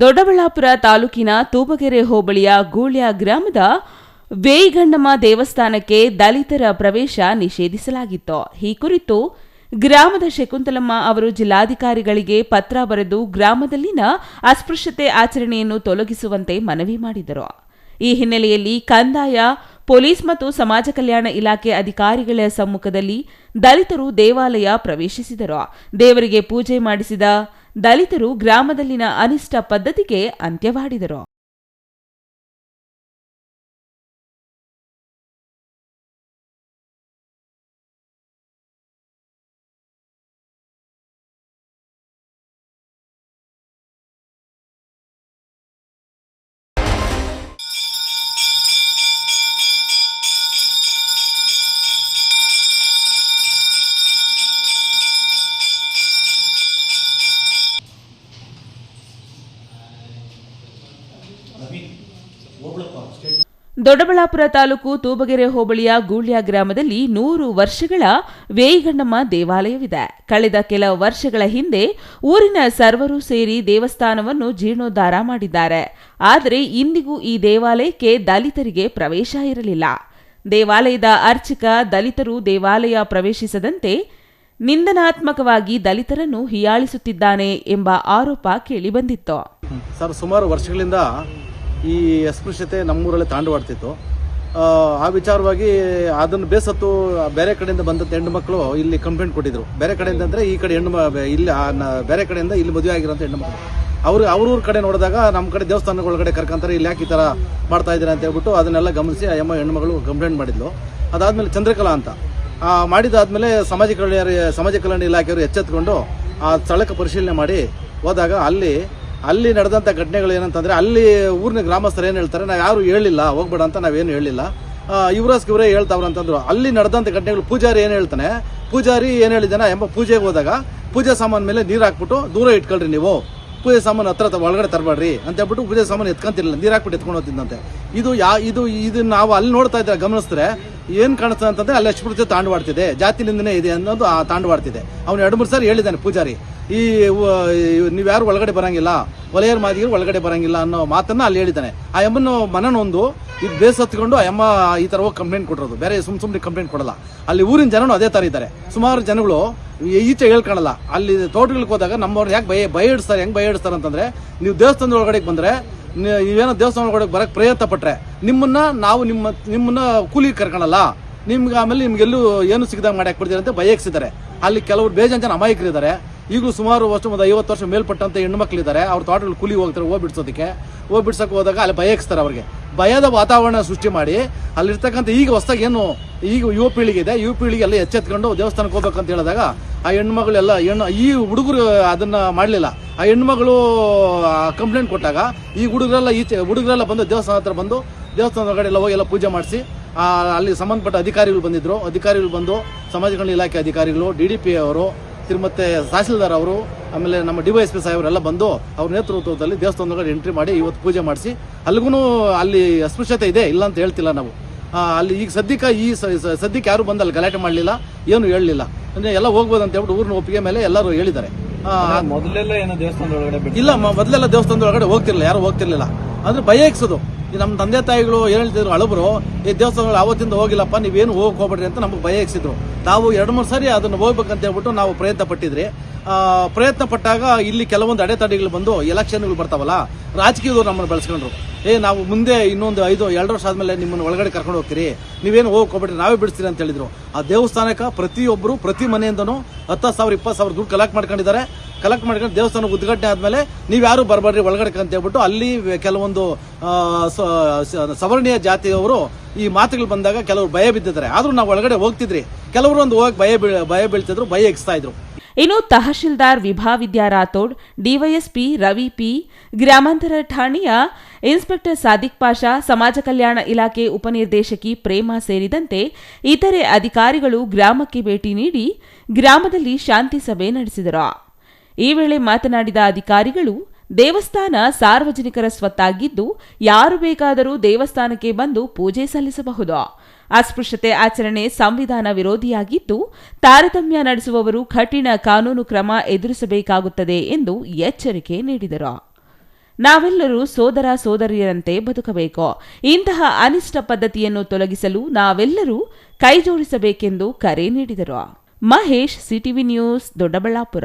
ದೊಡ್ಡಬಳ್ಳಾಪುರ ತಾಲೂಕಿನ ತೂಬಗೆರೆ ಹೋಬಳಿಯ ಗೂಳ್ಯ ಗ್ರಾಮದ ವೇಯಿಗಣ್ಣಮ್ಮ ದೇವಸ್ಥಾನಕ್ಕೆ ದಲಿತರ ಪ್ರವೇಶ ನಿಷೇಧಿಸಲಾಗಿತ್ತು. ಈ ಕುರಿತು ಗ್ರಾಮದ ಶಕುಂತಲಮ್ಮ ಅವರು ಜಿಲ್ಲಾಧಿಕಾರಿಗಳಿಗೆ ಪತ್ರ ಬರೆದು ಗ್ರಾಮದಲ್ಲಿನ ಅಸ್ಪೃಶ್ಯತೆ ಆಚರಣೆಯನ್ನು ತೊಲಗಿಸುವಂತೆ ಮನವಿ ಮಾಡಿದರು. ಈ ಹಿನ್ನೆಲೆಯಲ್ಲಿ ಕಂದಾಯ, ಪೊಲೀಸ್ ಮತ್ತು ಸಮಾಜ ಕಲ್ಯಾಣ ಇಲಾಖೆ ಅಧಿಕಾರಿಗಳ ಸಮ್ಮುಖದಲ್ಲಿ ದಲಿತರು ದೇವಾಲಯ ಪ್ರವೇಶಿಸಿದರು. ದೇವರಿಗೆ ಪೂಜೆ ಮಾಡಿಸಿದ ದಲಿತರು ಗ್ರಾಮದಲ್ಲಿನ ಅನಿಷ್ಟ ಪದ್ಧತಿಗೆ ಅಂತ್ಯವಾಡಿದರು. ದೊಡ್ಡಬಳ್ಳಾಪುರ ತಾಲೂಕು ತೂಬಗೆರೆ ಹೋಬಳಿಯ ಗೂಳ್ಯ ಗ್ರಾಮದಲ್ಲಿ ನೂರು ವರ್ಷಗಳ ವೇಯಿಗಣ್ಣಮ್ಮ ದೇವಾಲಯವಿದೆ. ಕಳೆದ ಕೆಲ ವರ್ಷಗಳ ಹಿಂದೆ ಊರಿನ ಸರ್ವರು ಸೇರಿ ದೇವಸ್ಥಾನವನ್ನು ಜೀರ್ಣೋದ್ಧಾರ ಮಾಡಿದ್ದಾರೆ. ಆದರೆ ಇಂದಿಗೂ ಈ ದೇವಾಲಯಕ್ಕೆ ದಲಿತರಿಗೆ ಪ್ರವೇಶ ಇರಲಿಲ್ಲ. ದೇವಾಲಯದ ಅರ್ಚಕ, ದಲಿತರು ದೇವಾಲಯ ಪ್ರವೇಶಿಸದಂತೆ ನಿಂದನಾತ್ಮಕವಾಗಿ ದಲಿತರನ್ನು ಹೀಯಾಳಿಸುತ್ತಿದ್ದಾನೆ ಎಂಬ ಆರೋಪ ಕೇಳಿಬಂದಿತ್ತು ಸರ್, ಸುಮಾರು ವರ್ಷಗಳಿಂದ ಈ ಅಸ್ಪೃಶ್ಯತೆ ನಮ್ಮೂರಲ್ಲೇ ತಾಂಡವಾಡ್ತಿತ್ತು. ಆ, ವಿಚಾರವಾಗಿ ಅದನ್ನು ಬೇಸತ್ತು ಬೇರೆ ಕಡೆಯಿಂದ ಬಂದಂತ ಹೆಣ್ಣು ಮಕ್ಕಳು ಇಲ್ಲಿ ಕಂಪ್ಲೇಂಟ್ ಕೊಟ್ಟಿದ್ರು. ಬೇರೆ ಕಡೆಯಿಂದ ಅಂದರೆ ಈ ಕಡೆ ಹೆಣ್ಣು ಇಲ್ಲಿ ಬೇರೆ ಕಡೆಯಿಂದ ಇಲ್ಲಿ ಮದುವೆ ಆಗಿರೋಂಥ ಹೆಣ್ಣು ಮಕ್ಕಳು. ಅವ್ರು ಅವ್ರೂರ್ ಕಡೆ ನೋಡಿದಾಗ ನಮ್ಮ ಕಡೆ ದೇವಸ್ಥಾನಗಳೊಳಗಡೆ ಕರ್ಕೊಂತಾರೆ ಇಲ್ಲಿ ಯಾಕೆ ಈ ಥರ ಮಾಡ್ತಾ ಇದ್ದೀರಾ ಅಂತ ಹೇಳ್ಬಿಟ್ಟು ಅದನ್ನೆಲ್ಲ ಗಮನಿಸಿ ಆ ಎಮ್ಮ ಹೆಣ್ಣುಮಗಳು ಕಂಪ್ಲೇಂಟ್ ಮಾಡಿದ್ಲು. ಅದಾದ್ಮೇಲೆ ಚಂದ್ರಕಲಾ ಅಂತ. ಮಾಡಿದಾದ್ಮೇಲೆ ಸಮಾಜ ಕಲ್ಯಾಣ ಸಮಾಜ ಕಲ್ಯಾಣ ಇಲಾಖೆಯವರು ಎಚ್ಚೆತ್ಕೊಂಡು ಆ ಸ್ಥಳಕ್ಕೆ ಪರಿಶೀಲನೆ ಮಾಡಿ ಹೋದಾಗ ಅಲ್ಲಿ ಅಲ್ಲಿ ನಡೆದಂಥ ಘಟನೆಗಳು ಏನಂತಂದರೆ ಅಲ್ಲಿ ಊರಿನ ಗ್ರಾಮಸ್ಥರು ಏನು ಹೇಳ್ತಾರೆ, ನಾವು ಯಾರು ಹೇಳಿಲ್ಲ, ಹೋಗ್ಬೇಡ ಅಂತ ನಾವೇನು ಹೇಳಿಲ್ಲ. ಯುವರಾಜ್ ಇವರೇ ಹೇಳ್ತಾವ್ರು ಅಂತಂದ್ರು. ಅಲ್ಲಿ ನಡೆದಂಥ ಘಟನೆಗಳು ಪೂಜಾರಿ ಏನು ಹೇಳ್ತಾನೆ, ಪೂಜಾರಿ ಏನು ಹೇಳಿದ್ದಾನೆ ಎಂಬ ಪೂಜೆಗೆ ಹೋದಾಗ ಪೂಜೆ ಸಾಮಾನು ಮೇಲೆ ನೀರು ಹಾಕ್ಬಿಟ್ಟು, ದೂರ ಇಟ್ಕೊಳ್ರಿ ನೀವು. ಪೂಜೆ ಸಾಮಾನು ಹತ್ರ ಒಳಗಡೆ ತರಬೇಡ್ರಿ ಅಂತ ಹೇಳ್ಬಿಟ್ಟು ಪೂಜೆ ಸಾಮಾನು ಎತ್ಕೊಂತಿರಲಿಲ್ಲ, ನೀರು ಹಾಕ್ಬಿಟ್ಟು ಎತ್ಕೊಂಡು ಹೋಗ್ತಿದ್ದಂತೆ ಇದು ಯಾ, ಇದು ಇದು ನಾವು ಅಲ್ಲಿ ನೋಡ್ತಾ ಇದ್ರೆ ಗಮನಿಸಿದ್ರೆ ಏನ್ ಕಾಣಿಸ್ತದೆ ಅಂತಂದ್ರೆ ಅಲ್ಲಿ ಅಸ್ಪೃಶ್ಯತೆ ತಾಂಡವಾಡ್ತಿದೆ ಜಾತಿಲಿಂದನೇ ಇದೆ ಅನ್ನೋದು ಆ ತಾಂಡವಾಡ್ತಿದೆ. ಅವನು ಎರಡು ಮೂರು ಸಾರಿ ಹೇಳಿದ್ದಾನೆ ಪೂಜಾರಿ, ಈ ನೀವು ಯಾರು ಒಳಗಡೆ ಬರಂಗಿಲ್ಲ, ಒಲೆಯರ್ ಮಾದಿಗರು ಒಳಗಡೆ ಬರಂಗಿಲ್ಲ ಅನ್ನೋ ಮಾತನ್ನ ಅಲ್ಲಿ ಹೇಳಿದ್ದಾನೆ. ಆ ಎಮ್ಮನ್ನು ಮನನೊಂದು ಇದು ಬೇಸತ್ಕೊಂಡು ಆ ಎಮ್ಮ ಈ ತರ ಹೋಗಿ ಕಂಪ್ಲೇಂಟ್ ಕೊಟ್ಟಿರೋದು. ಬೇರೆ ಸುಮ್ ಸುಮ್ಮನೆ ಕಂಪ್ಲೇಂಟ್ ಕೊಡಲ್ಲ. ಅಲ್ಲಿ ಊರಿನ ಜನನು ಅದೇ ತರ ಇದ್ದಾರೆ. ಸುಮಾರು ಜನಗಳು ಈಚೆ ಹೇಳ್ಕೊಳಲ್ಲ. ಅಲ್ಲಿ ತೋಟಗಳಿಗೆ ಹೋದಾಗ ನಮ್ಮವ್ರು ಯಾಕೆ ಭಯ ಭಯ ಇಡಿಸ್ತಾರೆ ಹೆಂಗ್ ಭಯ ಇಡಿಸ್ತಾರೆ ಅಂತಂದ್ರೆ, ನೀವು ದೇವಸ್ಥಾನದ ಒಳಗಡೆ ಬಂದ್ರೆ ಇವೇನೋ ದೇವಸ್ಥಾನ ಒಳಗಡೆ ಬರಕ್ ಪ್ರಯತ್ನ ಪಟ್ರೆ ನಿಮ್ಮನ್ನ ನಾವು ನಿಮ್ಮ, ನಿಮ್ಮನ್ನ ಕೂಲಿ ಕರ್ಕೊಳಲ್ಲ ನಿಮ್ಗೆ ಆಮೇಲೆ ನಿಮ್ಗೆಲ್ಲೂ ಏನು ಸಿಗದಾಗ ಮಾಡಿ ಹಾಕ್ಬಿಡ್ತೀರ ಅಂತ ಬಯಕ್ಸಿದ್ದಾರೆ ಅಲ್ಲಿ ಕೆಲವರು ಬೇಜಾನ್ ಜನ ಅಮಾಯಕರಿದ್ದಾರೆ ಈಗಲೂ ಸುಮಾರು ವರ್ಷ, ಒಂದು ಐವತ್ತು ವರ್ಷ ಮೇಲ್ಪಟ್ಟಂತ ಹೆಣ್ಣು ಮಕ್ಕಳಿದ್ದಾರೆ ಅವ್ರ ತೋಟಗಳು ಕೂಲಿ ಹೋಗ್ತಾರೆ, ಹೋಗಿ ಬಿಡ್ಸೋದಕ್ಕೆ. ಹೋಗಿ ಬಿಡ್ಸಕ್ಕೆ ಹೋದಾಗ ಅಲ್ಲಿ ಭಯಕ್ಸ್ತಾರೆ ಅವ್ರಿಗೆ. ಭಯದ ವಾತಾವರಣ ಸೃಷ್ಟಿ ಮಾಡಿ ಅಲ್ಲಿರ್ತಕ್ಕಂಥ ಈಗ ಹೊಸದಾಗ ಏನು, ಈಗ ಯುವ ಪೀಳಿಗೆ ಇದೆ. ಯುವ ಪೀಳಿಗೆ ಎಲ್ಲ ಎಚ್ಚೆತ್ಕೊಂಡು ದೇವಸ್ಥಾನಕ್ಕೆ ಹೋಗ್ಬೇಕಂತ ಹೇಳಿದಾಗ ಆ ಹೆಣ್ಮಗಳೆಲ್ಲ ಹೆಣ್ಣು ಈ ಹುಡುಗರು ಅದನ್ನು ಮಾಡಲಿಲ್ಲ. ಆ ಹೆಣ್ಮಗಳು ಕಂಪ್ಲೇಂಟ್ ಕೊಟ್ಟಾಗ ಈ ಹುಡುಗರೆಲ್ಲ ಈಚೆ, ಹುಡುಗರೆಲ್ಲ ಬಂದು ದೇವಸ್ಥಾನ ಹತ್ರ ಬಂದು ದೇವಸ್ಥಾನದ ಒಳಗಡೆ ಎಲ್ಲ ಹೋಗಿ ಎಲ್ಲ ಪೂಜೆ ಮಾಡಿಸಿ ಅಲ್ಲಿ ಸಂಬಂಧಪಟ್ಟ ಅಧಿಕಾರಿಗಳು ಬಂದಿದ್ದರು ಅಧಿಕಾರಿಗಳು ಬಂದು ಸಮಾಜ ಕಲ್ಯಾಣ ಇಲಾಖೆ ಅಧಿಕಾರಿಗಳು ಡಿ ಡಿ ಪಿ ಅವರು ತಿರುಮತ್ತೆ ತಹಸೀಲ್ದಾರ್ ಅವರು ಆಮೇಲೆ ನಮ್ಮ ಡಿ ವೈ ಎಸ್ ಪಿ ಸಾಹೇಬರೆಲ್ಲ ಬಂದು ಅವ್ರ ನೇತೃತ್ವದಲ್ಲಿ ದೇವಸ್ಥಾನದೊಳಗಡೆ ಎಂಟ್ರಿ ಮಾಡಿ ಇವತ್ತು ಪೂಜೆ ಮಾಡಿಸಿ. ಅಲ್ಲಿಗೂ ಅಲ್ಲಿ ಅಸ್ಪೃಶ್ಯತೆ ಇದೆ ಇಲ್ಲ ಅಂತ ಹೇಳ್ತಿಲ್ಲ ನಾವು. ಅಲ್ಲಿ ಈಗ ಸದ್ಯಕ್ಕೆ ಈ ಸದ್ಯಕ್ಕೆ ಯಾರು ಬಂದು ಅಲ್ಲಿ ಗಲಾಟೆ ಮಾಡಲಿಲ್ಲ ಏನು ಹೇಳಲಿಲ್ಲ. ಅಂದರೆ ಎಲ್ಲ ಹೋಗ್ಬೋದು ಅಂತ ಹೇಳ್ಬಿಟ್ಟು ಊರಿನ ಒಪ್ಪಿಗೆ ಮೇಲೆ ಎಲ್ಲರೂ ಹೇಳಿದ್ದಾರೆ. ಮೊದಲೆಲ್ಲ ಏನೋ ದೇವಸ್ಥಾನದ ಒಳಗಡೆ ಇಲ್ಲ ಮೊದಲೆಲ್ಲ ದೇವಸ್ಥಾನದ ಒಳಗಡೆ ಹೋಗ್ತಿರ್ಲಿಲ್ಲ ಯಾರು ಹೋಗ್ತಿರ್ಲಿಲ್ಲ. ಅಂದ್ರೆ ಭಯ ಇಕ್ಸೋದು ಈ ನಮ್ಮ ತಂದೆ ತಾಯಿಗಳು ಏನು ಹೇಳ್ತಿದ್ರು ಹಳಬರು ಈ ದೇವಸ್ಥಾನಗಳು ಅವತ್ತಿಂದ ಹೋಗಿಲ್ಲಪ್ಪ, ನೀವೇನು ಹೋಗಕ್ಕೆ ಹೋಗ್ಬೇಡ್ರಿ ಅಂತ ನಮಗೆ ಭಯ ಇಕ್ಸಿದ್ರು ತಾವು ಎರಡು ಮೂರು ಸಾರಿ ಅದನ್ನು ಹೋಗ್ಬೇಕಂತ ಹೇಳ್ಬಿಟ್ಟು ನಾವು ಪ್ರಯತ್ನ ಪಟ್ಟಿದ್ರಿ. ಪ್ರಯತ್ನ ಪಟ್ಟಾಗ ಇಲ್ಲಿ ಕೆಲವೊಂದು ಅಡೆತಡೆಗಳು ಬಂದು ಎಲೆಕ್ಷನ್ಗಳು ಬರ್ತಾವಲ್ಲ, ರಾಜಕೀಯದವ್ರು ನಮ್ಮನ್ನು ಬೆಳೆಸ್ಕೊಂಡ್ರು. ಏ, ನಾವು ಮುಂದೆ ಇನ್ನೊಂದು ಐದು, ಎರಡು ವರ್ಷ ಆದಮೇಲೆ ನಿಮ್ಮನ್ನು ಒಳಗಡೆ ಕರ್ಕೊಂಡು ಹೋಗ್ತೀರಿ, ನೀವೇನು ಹೋಗಕ್ ಹೋಗ್ಬೇಡ್ರಿ, ನಾವೇ ಬಿಡಿಸ್ತೀರಿ ಅಂತ ಹೇಳಿದ್ರು. ಆ ದೇವಸ್ಥಾನಕ್ಕೆ ಪ್ರತಿಯೊಬ್ಬರು ಪ್ರತಿ ಮನೆಯಿಂದನೂ ಹತ್ತು ಸಾವಿರ ಇಪ್ಪತ್ತು ಸಾವಿರ ದುಡ್ಡು ಕಲೆಕ್ಟ್ ಮಾಡ್ಕೊಂಡಿದ್ದಾರೆ. ಕಲೆಕ್ಟ್ ಮಾಡ್ಕೊಂಡು ದೇವಸ್ಥಾನ ಉದ್ಘಾಟನೆ ಆದ್ಮೇಲೆ ನೀವು ಯಾರು ಬರಬೇಡ್ರಿ ಒಳಗಡೆ ಅಂತ ಹೇಳ್ಬಿಟ್ಟು ಅಲ್ಲಿ ಕೆಲವೊಂದು ಸವರ್ಣೀಯ ಜಾತಿಯವರು ಈ ಮಾತುಗಳು ಬಂದಾಗ ಕೆಲವರು ಭಯ ಬಿದ್ದಿದ್ದಾರೆ. ಆದ್ರೂ ನಾವು ಒಳಗಡೆ ಹೋಗ್ತಿದ್ರಿ. ಕೆಲವರು ಒಂದು ಹೋಗಿ ಭಯ ಭಯ ಬೀಳ್ತಿದ್ರು, ಭಯ ಎಕ್ಸ್ತಾ ಇದ್ರು. ಇನ್ನು ತಹಶೀಲ್ದಾರ್ ವಿಭಾ ವಿದ್ಯಾ ರಾಥೋಡ್, ಡಿವೈಎಸ್ಪಿ ರವಿ ಪಿ, ಗ್ರಾಮಾಂತರ ಠಾಣೆಯ ಇನ್ಸ್ಪೆಕ್ಟರ್ ಸಾದಿಕ್ ಪಾಷಾ, ಸಮಾಜ ಕಲ್ಯಾಣ ಇಲಾಖೆ ಉಪನಿರ್ದೇಶಕಿ ಪ್ರೇಮ ಸೇರಿದಂತೆ ಇತರೆ ಅಧಿಕಾರಿಗಳು ಗ್ರಾಮಕ್ಕೆ ಭೇಟಿ ನೀಡಿ ಗ್ರಾಮದಲ್ಲಿ ಶಾಂತಿ ಸಭೆ ನಡೆಸಿದರು. ಈ ವೇಳೆ ಮಾತನಾಡಿದ ಅಧಿಕಾರಿಗಳು, ದೇವಸ್ಥಾನ ಸಾರ್ವಜನಿಕರ ಸ್ವತ್ತಾಗಿದ್ದು, ಯಾರು ಬೇಕಾದರೂ ದೇವಸ್ಥಾನಕ್ಕೆ ಬಂದು ಪೂಜೆ ಸಲ್ಲಿಸಬಹುದು. ಅಸ್ಪೃಶ್ಯತೆ ಆಚರಣೆ ಸಂವಿಧಾನ ವಿರೋಧಿಯಾಗಿದ್ದು, ತಾರತಮ್ಯ ನಡೆಸುವವರು ಕಠಿಣ ಕಾನೂನು ಕ್ರಮ ಎದುರಿಸಬೇಕಾಗುತ್ತದೆ ಎಂದು ಎಚ್ಚರಿಕೆ ನೀಡಿದರು. ನಾವೆಲ್ಲರೂ ಸೋದರ ಸೋದರಿಯರಂತೆ ಬದುಕಬೇಕು. ಇಂತಹ ಅನಿಷ್ಟ ಪದ್ಧತಿಯನ್ನು ತೊಲಗಿಸಲು ನಾವೆಲ್ಲರೂ ಕೈಜೋಡಿಸಬೇಕೆಂದು ಕರೆ ನೀಡಿದರು. Mahesh, CTV news, Doddaballapur.